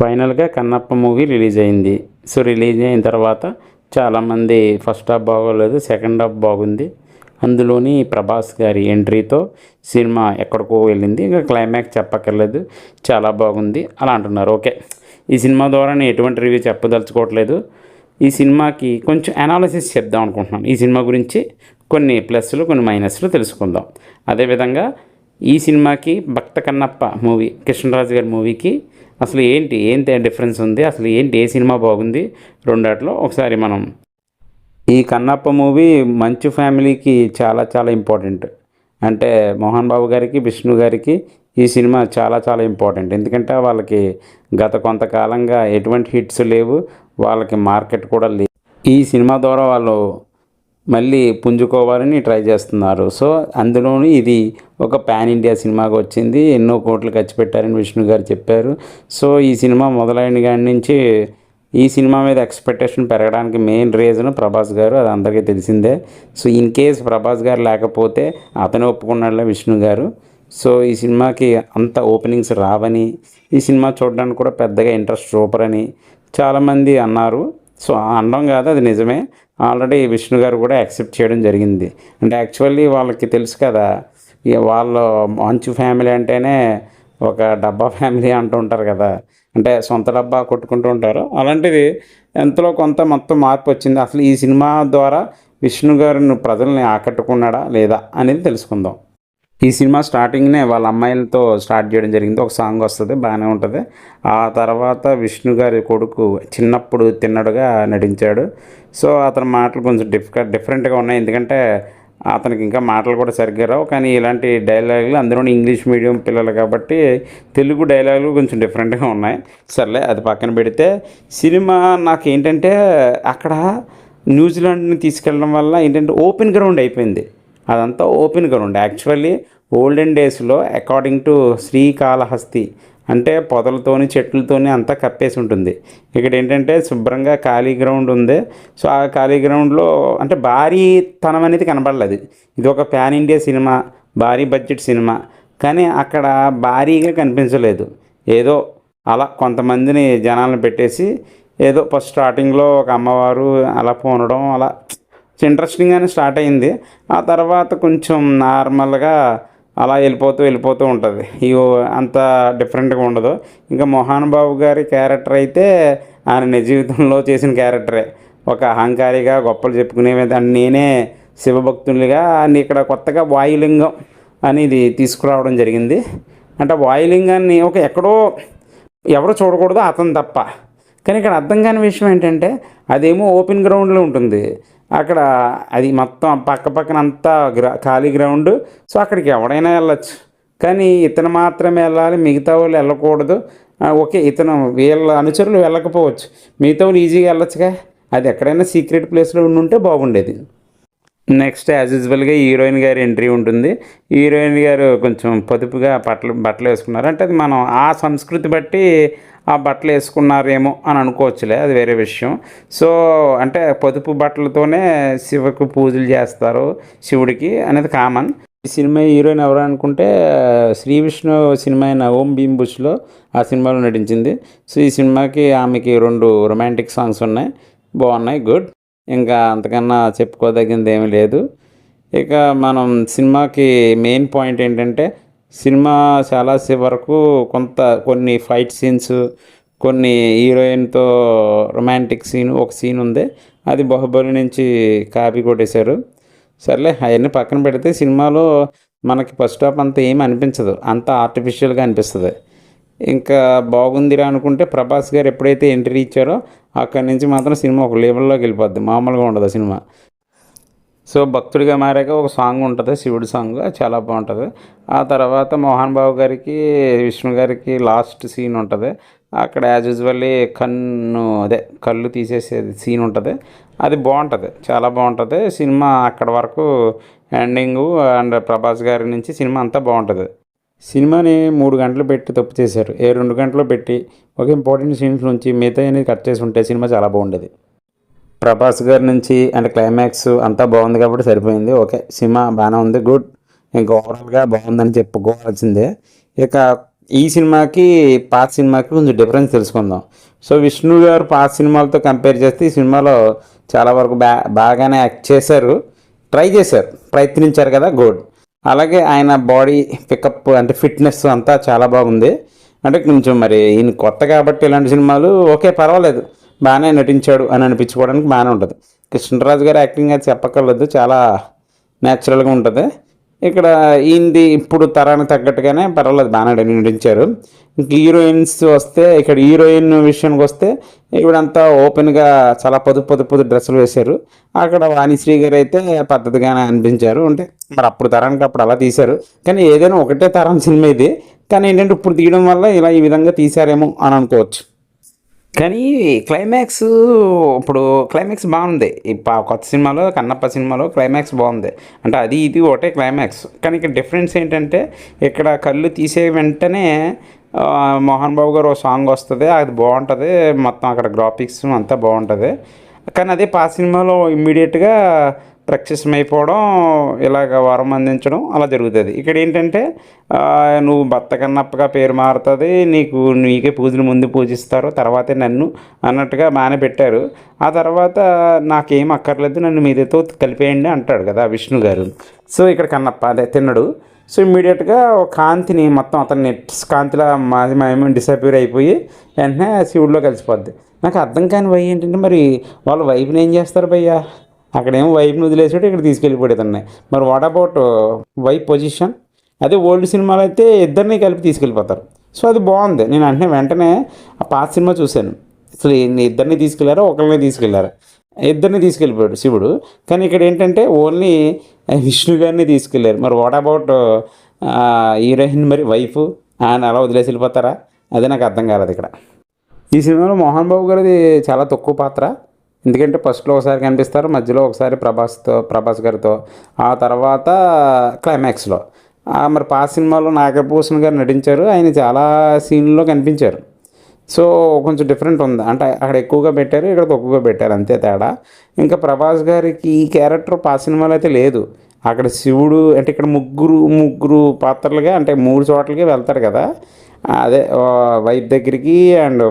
ఫైనల్గా Kannappa movie release అయింది. So release అయిన తర్వాత చాలామంది ఫస్ట్ హాఫ్ బాగోలేదు సెకండ్ హాఫ్ బాగుంది. అందులోని ప్రభాస్ గారి ఎంట్రీతో సినిమా ఎక్కడికో వెళ్ళింది. ఇంకా క్లైమాక్స్ చెప్పక్కర్లేదు చాలా బాగుంది అలా అంటున్నారు. ఓకే ఈ సినిమా ద్వారా నేను ఎటువంటి రివ్యూ చెప్పదలుచుకోవట్లేదు. ఈ సినిమాకి కొంచెం అనాలిసిస్ చెప్దాం అనుకుంటున్నాను. ఈ సినిమా గురించి కొన్ని ప్లస్లు కొన్ని మైనస్లు తెలుసుకుందాం. అదేవిధంగా ఈ సినిమాకి భక్త కన్నప్ప మూవీ కృష్ణరాజు గారి మూవీకి అసలు ఏంటి ఏంటి డిఫరెన్స్ ఉంది అసలు ఏంటి ఏ సినిమా బాగుంది? రెండాట్లో ఒకసారి మనం. ఈ కన్నప్ప మూవీ మంచు ఫ్యామిలీకి చాలా చాలా ఇంపార్టెంట్. అంటే మోహన్ బాబు గారికి విష్ణు గారికి ఈ సినిమా చాలా చాలా ఇంపార్టెంట్. ఎందుకంటే వాళ్ళకి గత కొంతకాలంగా ఎటువంటి హిట్స్ లేవు వాళ్ళకి మార్కెట్ కూడా లేదు. ఈ సినిమా ద్వారా వాళ్ళు మళ్ళీ పుంజుకోవాలని ట్రై చేస్తున్నారు. సో అందులోని ఇది ఒక పాన్ ఇండియా సినిమాగా వచ్చింది. ఎన్నో కోట్లు ఖర్చు పెట్టారని విష్ణు గారు చెప్పారు. సో ఈ సినిమా మొదలైన కాడి నుంచి ఈ సినిమా మీద ఎక్స్పెక్టేషన్ పెరగడానికి మెయిన్ రీజన్ ప్రభాస్ గారు అది అందరికీ తెలిసిందే. సో ఇన్ కేస్ ప్రభాస్ గారు లేకపోతే అతను ఒప్పుకున్నాడులే విష్ణు గారు. సో ఈ సినిమాకి అంత ఓపెనింగ్స్ రావని ఈ సినిమా చూడడానికి కూడా పెద్దగా ఇంట్రెస్ట్ చూపరని చాలామంది అన్నారు. సో అనడం కాదు అది నిజమే. ఆల్రెడీ విష్ణు గారు కూడా యాక్సెప్ట్ చేయడం జరిగింది. అంటే యాక్చువల్లీ వాళ్ళకి తెలుసు కదా వాళ్ళు వాళ్ళ మంచు ఫ్యామిలీ అంటేనే ఒక డబ్బా ఫ్యామిలీ అంటూ ఉంటారు కదా. అంటే సొంత డబ్బా కొట్టుకుంటూ ఉంటారు. అలాంటిది ఎంతలో కొంత మొత్తం మార్పు వచ్చింది. అసలు ఈ సినిమా ద్వారా విష్ణు గారిని ప్రజల్ని ఆకట్టుకున్నాడా లేదా అనేది తెలుసుకుందాం. ఈ సినిమా స్టార్టింగ్నే వాళ్ళ అమ్మాయిలతో స్టార్ట్ చేయడం జరిగింది. ఒక సాంగ్ వస్తుంది బాగానే ఉంటుంది. ఆ తర్వాత విష్ణు గారి కొడుకు చిన్నప్పుడు తిన్నడుగా నటించాడు. సో అతని మాటలు కొంచెం డిఫికల్ట్ డిఫరెంట్గా ఉన్నాయి. ఎందుకంటే అతనికి ఇంకా మాటలు కూడా సరిగ్గా రావు. కానీ ఇలాంటి డైలాగులు అందులో ఇంగ్లీష్ మీడియం పిల్లలు కాబట్టి తెలుగు డైలాగులు కొంచెం డిఫరెంట్గా ఉన్నాయి. సర్లే అది పక్కన పెడితే సినిమా నాకు ఏంటంటే అక్కడ న్యూజిలాండ్ని తీసుకెళ్ళడం వల్ల ఏంటంటే ఓపెన్ గ్రౌండ్ అయిపోయింది. అదంతా ఓపెన్గా ఉండే. యాక్చువల్లీ ఓల్డెన్ డేస్లో అకార్డింగ్ టు శ్రీకాళహస్తి అంటే పొదలతోని చెట్లతోని అంతా కప్పేసి ఉంటుంది. ఇక్కడ ఏంటంటే శుభ్రంగా ఖాళీ గ్రౌండ్ ఉంది. సో ఆ ఖాళీ గ్రౌండ్లో అంటే భారీతనం అనేది కనబడలేదు. ఇది ఒక ప్యాన్ ఇండియా సినిమా భారీ బడ్జెట్ సినిమా. కానీ అక్కడ భారీగా కనిపించలేదు. ఏదో అలా కొంతమందిని జనాలను పెట్టేసి ఏదో ఫస్ట్ స్టార్టింగ్లో ఒక అమ్మవారు అలా పోనడం అలా ఇంట్రెస్టింగ్గానే స్టార్ట్ అయింది ఆ తర్వాత కొంచెం నార్మల్గా అలా వెళ్ళిపోతూ వెళ్ళిపోతూ ఉంటుంది. ఇవి అంత డిఫరెంట్గా ఉండదు. ఇంకా మోహన్ బాబు గారి క్యారెక్టర్ అయితే ఆయన నిజ జీవితంలో చేసిన క్యారెక్టరే ఒక అహంకారిగా గొప్పలు చెప్పుకునే దాన్ని నేనే శివభక్తునిగా అని ఇక్కడ కొత్తగా వాయులింగం అనేది తీసుకురావడం జరిగింది. అంటే వాయులింగాన్ని ఒక ఎక్కడో ఎవరు చూడకూడదు అతను తప్ప. కానీ ఇక్కడ అర్థం కాని విషయం ఏంటంటే అదేమో ఓపెన్ గ్రౌండ్లో ఉంటుంది. అక్కడ అది మొత్తం పక్క పక్కన అంతా గ్రా ఖాళీ గ్రౌండ్. సో అక్కడికి ఎవడైనా వెళ్ళచ్చు. కానీ ఇతను మాత్రమే వెళ్ళాలి మిగతా వాళ్ళు వెళ్ళకూడదు. ఓకే ఇతను వీళ్ళ అనుచరులు వెళ్ళకపోవచ్చు. మిగతా వాళ్ళు ఈజీగా వెళ్ళొచ్చుగా. అది ఎక్కడైనా సీక్రెట్ ప్లేస్లో ఉండి ఉంటే బాగుండేది. నెక్స్ట్ యాజ్ యూజువల్గా హీరోయిన్ గారి ఎంట్రీ ఉంటుంది. హీరోయిన్ గారు కొంచెం పొదుపుగా బట్టలు బట్టలు వేసుకున్నారు. అంటే అది మనం ఆ సంస్కృతి బట్టి ఆ బట్టలు వేసుకున్నారేమో అని అనుకోవచ్చులే అది వేరే విషయం. సో అంటే పొదుపు బట్టలతోనే శివకు పూజలు చేస్తారు శివుడికి అనేది కామన్. ఈ సినిమా హీరోయిన్ ఎవరు అనుకుంటే శ్రీ విష్ణు సినిమా అయిన ఓం భీమ్ బుష్లో ఆ సినిమాలో నటించింది. సో ఈ సినిమాకి ఆమెకి రెండు రొమాంటిక్ సాంగ్స్ ఉన్నాయి. బాగున్నాయి గుడ్. ఇంకా అంతకన్నా చెప్పుకోదగింది ఏమీ లేదు. ఇక మనం సినిమాకి మెయిన్ పాయింట్ ఏంటంటే సినిమా చాలా వరకు కొంత కొన్ని ఫైట్ సీన్స్ కొన్ని హీరోయిన్తో రొమాంటిక్ సీన్ ఒక సీన్ ఉంది. అది బాహుబలి నుంచి కాపీ కొట్టేశారు. సర్లే అవన్నీ పక్కన పెడితే సినిమాలో మనకి ఫస్ట్ హాఫ్ అంతా ఏమి అనిపించదు. అంత ఆర్టిఫిషియల్గా అనిపిస్తుంది. ఇంకా బాగుందిరా అనుకుంటే ప్రభాస్ గారు ఎప్పుడైతే ఎంట్రీ ఇచ్చారో అక్కడి నుంచి మాత్రం సినిమా ఒక లెవెల్లోకి వెళ్ళిపోద్ది. మామూలుగా ఉండదు ఆ సినిమా. సో భక్తుడిగా మారాక ఒక సాంగ్ ఉంటుంది శివుడి సాంగ్ అది చాలా బాగుంటుంది. ఆ తర్వాత మోహన్ బాబు గారికి విష్ణు గారికి లాస్ట్ సీన్ ఉంటుంది. అక్కడ యాజ్ యూజువల్లీ కన్ను అదే కళ్ళు తీసేసేది సీన్ ఉంటుంది. అది బాగుంటుంది చాలా బాగుంటుంది. సినిమా అక్కడ వరకు ఎండింగు అండ్ ప్రభాస్ గారి నుంచి సినిమా అంతా బాగుంటుంది. సినిమాని మూడు గంటలు పెట్టి తప్పు చేశారు. ఏ రెండు గంటలు పెట్టి ఒక ఇంపార్టెంట్ సీన్స్ నుంచి మిగతా అనేది కట్ చేసి ఉంటే సినిమా చాలా బాగుండేది. ప్రభాస్ గారి నుంచి అండ్ క్లైమాక్స్ అంతా బాగుంది కాబట్టి సరిపోయింది. ఓకే సినిమా బాగానే ఉంది. గుడ్ ఇంకా ఓవరాల్గా బాగుందని చెప్పుకోవాల్సిందే. ఇక ఈ సినిమాకి పాత సినిమాకి కొంచెం డిఫరెన్స్ తెలుసుకుందాం. సో విష్ణు గారు పాత సినిమాలతో కంపేర్ చేస్తే ఈ సినిమాలో చాలా వరకు బా బాగానే యాక్ట్ చేశారు. ట్రై చేశారు. ప్రయత్నించారు కదా. గుడ్ అలాగే ఆయన బాడీ పికప్ అంటే ఫిట్నెస్ అంతా చాలా బాగుంది. అంటే కొంచెం మరి ఈయన కొత్త కాబట్టి ఇలాంటి సినిమాలు ఓకే పర్వాలేదు. బాగానే నటించాడు అని అనిపించుకోవడానికి బాగానే ఉంటుంది. కృష్ణరాజు గారి యాక్టింగ్ అది చెప్పక్కర్లేదు చాలా న్యాచురల్గా ఉంటుంది. ఇక్కడ ఈయనది ఇప్పుడు తరానికి తగ్గట్టుగానే పర్వాలేదు బాగానే నటించారు. ఇంక హీరోయిన్స్ వస్తే ఇక్కడ హీరోయిన్ విషయానికి వస్తే ఇవిడంతా ఓపెన్గా చాలా పొదుపు పొదుపు పొదుపు డ్రెస్సులు వేశారు. అక్కడ వాణిశ్రీ గారు అయితే పద్ధతిగానే అనిపించారు. అంటే మరి అప్పుడు తరానికి అప్పుడు అలా తీశారు. కానీ ఏదైనా ఒకటే తరం సినిమా ఇది. కానీ ఏంటంటే ఇప్పుడు తీయడం వల్ల ఇలా ఈ విధంగా తీశారేమో అని అనుకోవచ్చు. కానీ క్లైమాక్స్ ఇప్పుడు క్లైమాక్స్ బాగుంది. ఈ పా- కొత్త సినిమాలో కన్నప్ప సినిమాలో క్లైమాక్స్ బాగుంది. అంటే అది ఇది ఒకటే క్లైమాక్స్ కానీ ఇక్కడ డిఫరెన్స్ ఏంటంటే ఇక్కడ కళ్ళు తీసే వెంటనే మోహన్ బాబు గారు ఒక సాంగ్ వస్తుంది అది బాగుంటుంది మొత్తం అక్కడ గ్రాఫిక్స్ అంతా బాగుంటుంది. కానీ అదే పాత సినిమాలో ఇమ్మీడియట్గా ప్రత్యక్షమైపోవడం ఇలాగ వరం అందించడం అలా జరుగుతుంది. ఇక్కడ ఏంటంటే నువ్వు భర్త కన్నప్పగా పేరు మారుతుంది నీకు నీకే పూజలు ముందు పూజిస్తారు తర్వాతే నన్ను అన్నట్టుగా మానబెట్టారు ఆ తర్వాత నాకేం అక్కర్లేదు నన్ను మీదతో కలిపేయండి అంటాడు కదా విష్ణు గారు. సో ఇక్కడ కన్నప్ప అదే తిన్నాడు. సో ఇమ్మీడియట్గా కాంతిని మొత్తం అతన్ని కాంతిలా మాది మేము డిసప్యూర్ అయిపోయి వెంటనే శివుడిలో కలిసిపోద్ది. నాకు అర్థం కాని వై ఏంటంటే మరి వాళ్ళ వైఫ్ని ఏం చేస్తారు భయ్యా? అక్కడేమో వైఫ్ని వదిలేసాడు ఇక్కడ తీసుకెళ్ళిపోయేది మరి వాట్ అబౌట్ వైఫ్ పొజిషన్ అదే ఓల్డ్ సినిమాలు అయితే ఇద్దరిని కలిపి తీసుకెళ్ళిపోతారు. సో అది బాగుంది. నేను అంటే వెంటనే ఆ పాత సినిమా చూశాను. అసలు ఇద్దరిని తీసుకెళ్ళారా ఒకరిని తీసుకెళ్ళారా? ఇద్దరిని తీసుకెళ్ళిపోయాడు శివుడు. కానీ ఇక్కడ ఏంటంటే ఓన్లీ uh, విష్ణు గారిని తీసుకెళ్ళారు. మరి వాట్ అబౌట్ uh, హీరోయిన్ మరి వైఫ్? ఆయన అలా వదిలేసి వెళ్ళిపోతారా? అదే నాకు అర్థం కాలేదు ఇక్కడ. ఈ సినిమాలో మోహన్ బాబు గారిది చాలా తక్కువ పాత్ర. ఎందుకంటే ఫస్ట్లో ఒకసారి కనిపిస్తారు మధ్యలో ఒకసారి ప్రభాస్తో ప్రభాస్ గారితో. ఆ తర్వాత క్లైమాక్స్లో. మరి పాత సినిమాలో నాగభూషణ్ గారు నటించారు ఆయన చాలా సీన్లో కనిపించారు. సో కొంచెం డిఫరెంట్ ఉంది. అంటే అక్కడ ఎక్కువగా పెట్టారు ఇక్కడ తక్కువగా పెట్టారు అంతే తేడా. ఇంకా ప్రభాస్ గారికి ఈ క్యారెక్టర్ పాత సినిమాలో అయితే లేదు. అక్కడ శివుడు అంటే ఇక్కడ ముగ్గురు ముగ్గురు పాత్రలుగా అంటే మూడు చోట్లకి వెళ్తారు కదా. అదే వైఫ్ దగ్గరికి అండ్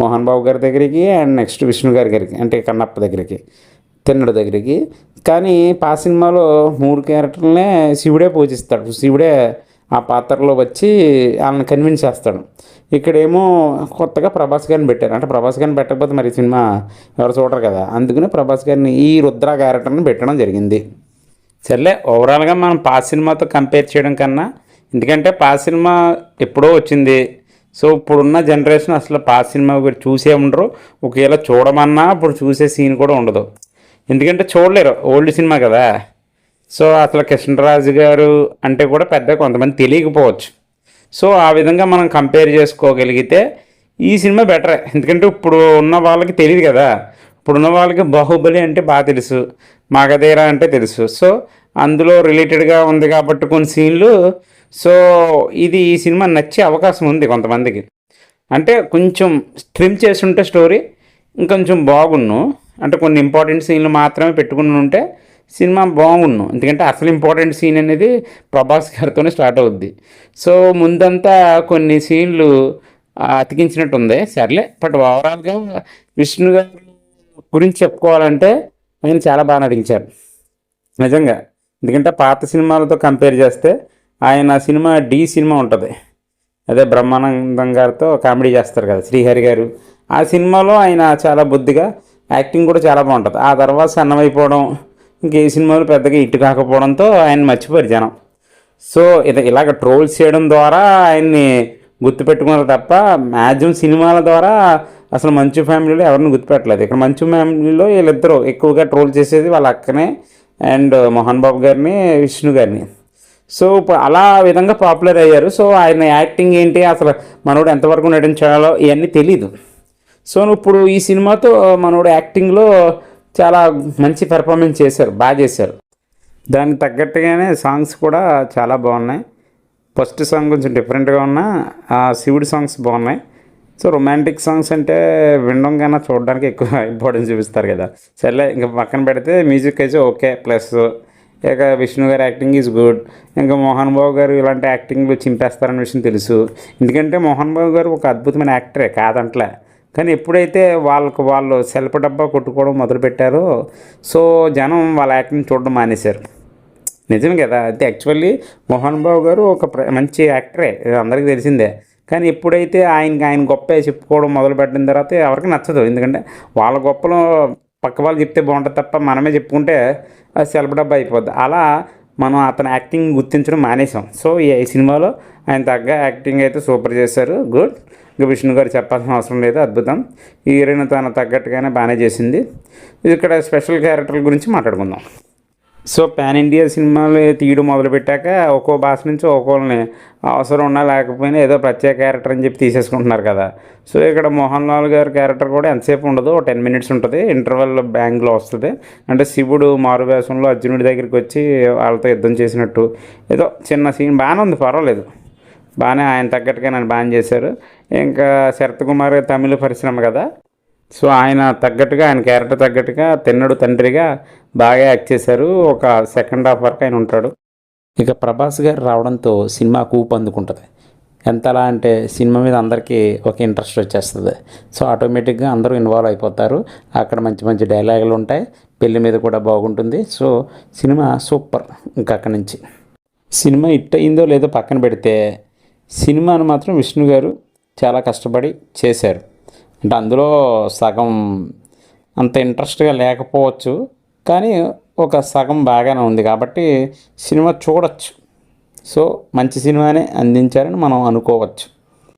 మోహన్ బాబు గారి దగ్గరికి అండ్ నెక్స్ట్ విష్ణు గారి దగ్గరికి అంటే కన్నప్ప దగ్గరికి తిన్నడు దగ్గరికి. కానీ పా సినిమాలో మూడు క్యారెక్టర్లనే శివుడే పూజిస్తాడు. శివుడే ఆ పాత్రలో వచ్చి వాళ్ళని కన్విన్స్ చేస్తాడు. ఇక్కడేమో కొత్తగా ప్రభాస్ గారిని పెట్టారు. అంటే ప్రభాస్ గారిని పెట్టకపోతే మరి సినిమా ఎవరు చూడరు కదా. అందుకనే ప్రభాస్ గారిని ఈ రుద్ర క్యారెక్టర్ని పెట్టడం జరిగింది. సర్లే ఓవరాల్గా మనం పాస్ సినిమాతో కంపేర్ చేయడం కన్నా ఎందుకంటే పాత సినిమా ఎప్పుడో వచ్చింది. సో ఇప్పుడున్న జనరేషన్ అసలు పాత సినిమా గురించి చూసే ఉండరు. ఒకవేళ చూడమన్నా ఇప్పుడు చూసే సీన్ కూడా ఉండదు. ఎందుకంటే చూడలేరు. ఓల్డ్ సినిమా కదా. సో అసలు కృష్ణరాజు గారు అంటే కూడా పెద్ద కొంతమంది తెలియకపోవచ్చు. సో ఆ విధంగా మనం కంపేర్ చేసుకోగలిగితే ఈ సినిమా బెటరే. ఎందుకంటే ఇప్పుడు ఉన్న వాళ్ళకి తెలియదు కదా. ఇప్పుడున్న వాళ్ళకి బాహుబలి అంటే బాగా తెలుసు. మగధీర అంటే తెలుసు. సో అందులో రిలేటెడ్గా ఉంది కాబట్టి కొన్ని సీన్లు సో ఇది ఈ సినిమా నచ్చే అవకాశం ఉంది కొంతమందికి. అంటే కొంచెం స్ట్రిమ్ చేసి ఉంటే స్టోరీ ఇంకొంచెం బాగున్ను. అంటే కొన్ని ఇంపార్టెంట్ సీన్లు మాత్రమే పెట్టుకుని ఉంటే సినిమా బాగున్ను. ఎందుకంటే అసలు ఇంపార్టెంట్ సీన్ అనేది ప్రభాస్ గారితోనే స్టార్ట్ అవుద్ది. సో ముందంతా కొన్ని సీన్లు అతికించినట్టుంది. అతికించినట్టు ఉంది సర్లే బట్ ఓవరాల్గా విష్ణు గారి గురించి చెప్పుకోవాలంటే ఆయన చాలా బాగా నటించారు. నిజంగా. ఎందుకంటే పాత సినిమాలతో కంపేర్ చేస్తే ఆయన సినిమా డి సినిమా ఉంటుంది. అదే బ్రహ్మానందం గారితో కామెడీ చేస్తారు కదా శ్రీహరి గారు. ఆ సినిమాలో ఆయన చాలా బుద్ధిగా యాక్టింగ్ కూడా చాలా బాగుంటుంది. ఆ తర్వాత సన్నమైపోవడం ఇంకే సినిమాలు పెద్దగా ఇటు కాకపోవడంతో ఆయన మర్చిపోయారు జనం. సో ఇది ఇలాగ ట్రోల్స్ చేయడం ద్వారా ఆయన్ని గుర్తుపెట్టుకున్నారు తప్ప మ్యాక్సిమం సినిమాల ద్వారా అసలు మంచు ఫ్యామిలీలో ఎవరిని గుర్తుపెట్టలేదు. ఇక్కడ మంచు ఫ్యామిలీలో వీళ్ళిద్దరూ ఎక్కువగా ట్రోల్ చేసేది వాళ్ళ అక్కనే అండ్ మోహన్ బాబు గారిని విష్ణు గారిని. సో ఇప్పుడు అలా విధంగా పాపులర్ అయ్యారు. సో ఆయన యాక్టింగ్ ఏంటి అసలు మనోడు ఎంతవరకు నటించాలో ఇవన్నీ తెలీదు. సో ఇప్పుడు ఈ సినిమాతో మనోడు యాక్టింగ్లో చాలా మంచి పెర్ఫార్మెన్స్ చేశారు బాగా చేశారు. దానికి తగ్గట్టుగానే సాంగ్స్ కూడా చాలా బాగున్నాయి. ఫస్ట్ సాంగ్ కొంచెం డిఫరెంట్గా ఉన్నా శివుడి సాంగ్స్ బాగున్నాయి. సో రొమాంటిక్ సాంగ్స్ అంటే వినడం కన్నా చూడడానికి ఎక్కువ ఇంపార్టెన్స్ చూపిస్తారు కదా. సర్లే ఇంకా పక్కన పెడితే మ్యూజిక్ అయితే ఓకే ప్లస్ ఇక విష్ణు గారి యాక్టింగ్ ఈజ్ గుడ్. ఇంకా మోహన్ బాబు గారు ఇలాంటి యాక్టింగ్లు చింపేస్తారన్న విషయం తెలుసు. ఎందుకంటే మోహన్ బాబు గారు ఒక అద్భుతమైన యాక్టరే కాదంట్లే. కానీ ఎప్పుడైతే వాళ్ళకు వాళ్ళు సెల్ఫ్ డబ్బా కొట్టుకోవడం మొదలుపెట్టారో సో జనం వాళ్ళ యాక్టింగ్ చూడడం మానేశారు. నిజం కదా? అయితే యాక్చువల్లీ మోహన్ బాబు గారు ఒక ప్ర- మంచి యాక్టరే ఇది అందరికీ తెలిసిందే. కానీ ఎప్పుడైతే ఆయనకి ఆయన గొప్ప చెప్పుకోవడం మొదలు పెట్టిన తర్వాత ఎవరికి నచ్చదు. ఎందుకంటే వాళ్ళ గొప్పలో పక్క వాళ్ళు చెప్తే బాగుంటుంది తప్ప మనమే చెప్పుకుంటే అది సెల్ఫ్ డబ్బా అయిపోద్ది. అలా మనం అతని యాక్టింగ్ గుర్తించడం మానేసాం. సో ఈ సినిమాలో ఆయన తగ్గ యాక్టింగ్ అయితే సూపర్ చేశారు. గుడ్. ఇంకా విష్ణు గారు చెప్పాల్సిన అవసరం లేదు. అద్భుతం. ఈ హీరోయిన్ తన తగ్గట్టుగానే బాగానే చేసింది. ఇక్కడ స్పెషల్ క్యారెక్టర్ల గురించి మాట్లాడుకుందాం. సో పాన్ ఇండియా సినిమాలు తీయడం మొదలుపెట్టాక ఒక్కో భాష నుంచి ఒక్కోళ్ళని అవసరం ఉన్నా లేకపోయినా ఏదో ప్రత్యేక క్యారెక్టర్ అని చెప్పి తీసేసుకుంటున్నారు కదా. సో ఇక్కడ మోహన్ లాల్ గారి క్యారెక్టర్ కూడా ఎంతసేపు ఉండదు? టెన్ మినిట్స్ ఉంటుంది. ఇంటర్వెల్ బ్యాంగ్లో వస్తుంది. అంటే శివుడు మారువేషంలో అర్జునుడి దగ్గరికి వచ్చి వాళ్ళతో యుద్ధం చేసినట్టు. ఏదో చిన్న సీన్ బాగానే ఉంది. పర్వాలేదు. బాగానే ఆయన తగ్గట్టుగా నన్ను బ్యాన్ చేశారు. ఇంకా శరత్ కుమార్ తమిళ పరిశ్రమ కదా. సో ఆయన తగ్గట్టుగా ఆయన క్యారెక్టర్ తగ్గట్టుగా తిన్నడు తండ్రిగా బాగా యాక్ట్ చేశారు. ఒక సెకండ్ హాఫ్ వరకు ఆయన ఉంటాడు. ఇక ప్రభాస్ గారు రావడంతో సినిమా కూపు అందుకుంటుంది. ఎంతలా అంటే సినిమా మీద అందరికీ ఒక ఇంట్రెస్ట్ వచ్చేస్తుంది. సో ఆటోమేటిక్గా అందరూ ఇన్వాల్వ్ అయిపోతారు. అక్కడ మంచి మంచి డైలాగులు ఉంటాయి. పెళ్ళి మీద కూడా బాగుంటుంది. సో సినిమా సూపర్ ఇంకా అక్కడి నుంచి. సినిమా ఇట్ అయిందో లేదో పక్కన పెడితే సినిమాను మాత్రం విష్ణు గారు చాలా కష్టపడి చేశారు. అంటే అందులో సగం అంత ఇంట్రెస్ట్గా లేకపోవచ్చు కానీ ఒక సగం బాగానే ఉంది కాబట్టి సినిమా చూడొచ్చు. సో మంచి సినిమానే అందించారని మనం అనుకోవచ్చు.